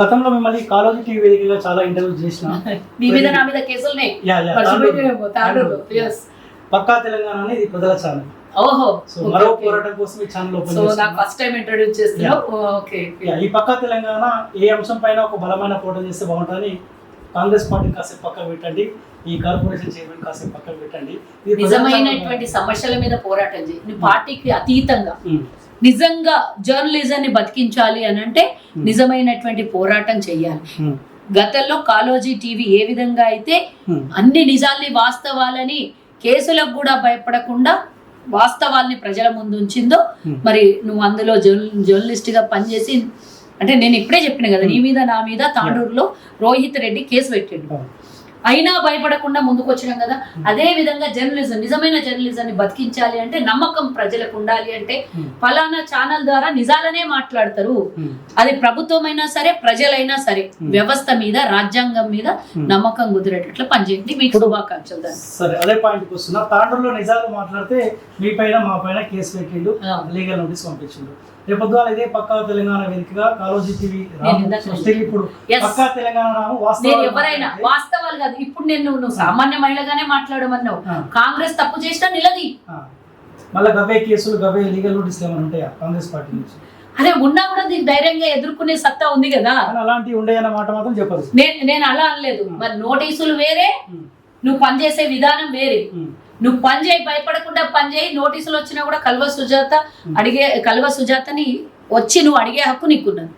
గతంలో మిమ్మల్ని college TV వేదికగా చాలా ఇంటర్వ్యూ చేసిన మీ మీద నా మీద కేసులునే. పక్కా తెలంగాణ అనేది ప్రజల ఛానల్. ఓహో సో మరో పోరాటం కోసం ఈ ఛానల్ ఓపెన్ సో నాకు చేస్తున్నాం. ఫస్ట్ టైం ఇంట్రొడ్యూస్ చేస్తున్నావు ఓకే ఈ పక్కా తెలంగాణ ఏ అంశం పైన ఒక బలమైన పోరాటం చేస్తే బాగుంటుందని కాంగ్రెస్ పార్టీ కాసేపు పక్కకు పెట్టండి. ఈ కార్పొరేషన్ చైర్మన్ కాసేపు పక్కకు పెట్టండి. నిజమైనటువంటి సమస్యల మీద పోరాటం చేయి. నీ పార్టీకి అతీతంగా. నిజంగా జర్నలిజాన్ని బతికించాలి అని అంటే నిజమైనటువంటి పోరాటం చెయ్యాలి. ఉమ్, గతంలో కాలోజీ టీవీ ఏ విధంగా అయితే ఉమ్, అన్ని నిజాల్ని వాస్తవాలని కేసులకు కూడా భయపడకుండా వాస్తవాల్ని ప్రజల ముందు ఉంచిందో Hmm. మరి నువ్వు అందులో జర్న జర్నలిస్ట్గా పనిచేసి అంటే నేను ఇప్పుడే చెప్పిన కదా నీ మీద నా మీద తాండూరులో రోహిత్ రెడ్డి కేసు పెట్టిండు. అయినా భయపడకుండా ముందుకు వచ్చినాం కదా అదే విధంగా జర్నలిజం నిజమైన జర్నలిజాన్ని బతికించాలి అంటే నమ్మకం ప్రజలకు ఉండాలి అంటే Hmm. ఫలానా ఛానల్ ద్వారా నిజాలనే మాట్లాడతారు ఉమ్, అది ప్రభుత్వమైనా సరే ప్రజలైనా సరే Hmm. వ్యవస్థ మీద రాజ్యాంగం మీద Hmm. నమ్మకం కుదిరేటట్లు పనిచేయండి మీకు శుభాకాంక్షలు సరే అదే పాయింట్కి వస్తున్నా తాండూరులో నిజాలు మాట్లాడితే మీ పైన మా పైన కేసు పెట్టిండు. లీగల్ నోటీస్ పంపించిండు రేపు ఇదే పక్కా తెలంగాణ వేదికగా కాలోజీ టీవీ ఇప్పుడు. పక్కా తెలంగాణ రాము నేను ఎవరైనా వాస్తవాలు కాదు. ఇప్పుడు నేను నువ్వు సామాన్య మహిళగానే మాట్లాడమన్నావు. కాంగ్రెస్ తప్పు చేసినా నిలది. మళ్ళా గవే కేసులు గవే లీగల్ నోటీసులు ఏమైనా ఉంటాయా కాంగ్రెస్ పార్టీ నుంచి? అదే ఉన్నా కూడా నీకు ధైర్యంగా ఎదుర్కొనే సత్తా ఉంది కదా. అలాంటివి ఉండేయన్న మాట మాత్రం చెప్పరు నేను నేను అలా అనలేదు. మరి నోటీసులు వేరే నువ్వు పనిచేసే విధానం వేరే. నువ్వు పని చేయి భయపడకుండా పని చేయి నోటీసులు వచ్చినా కూడా కల్వ సుజాత అడిగే కల్వ సుజాతని వచ్చి నువ్వు అడిగే హక్కు నీకున్నది.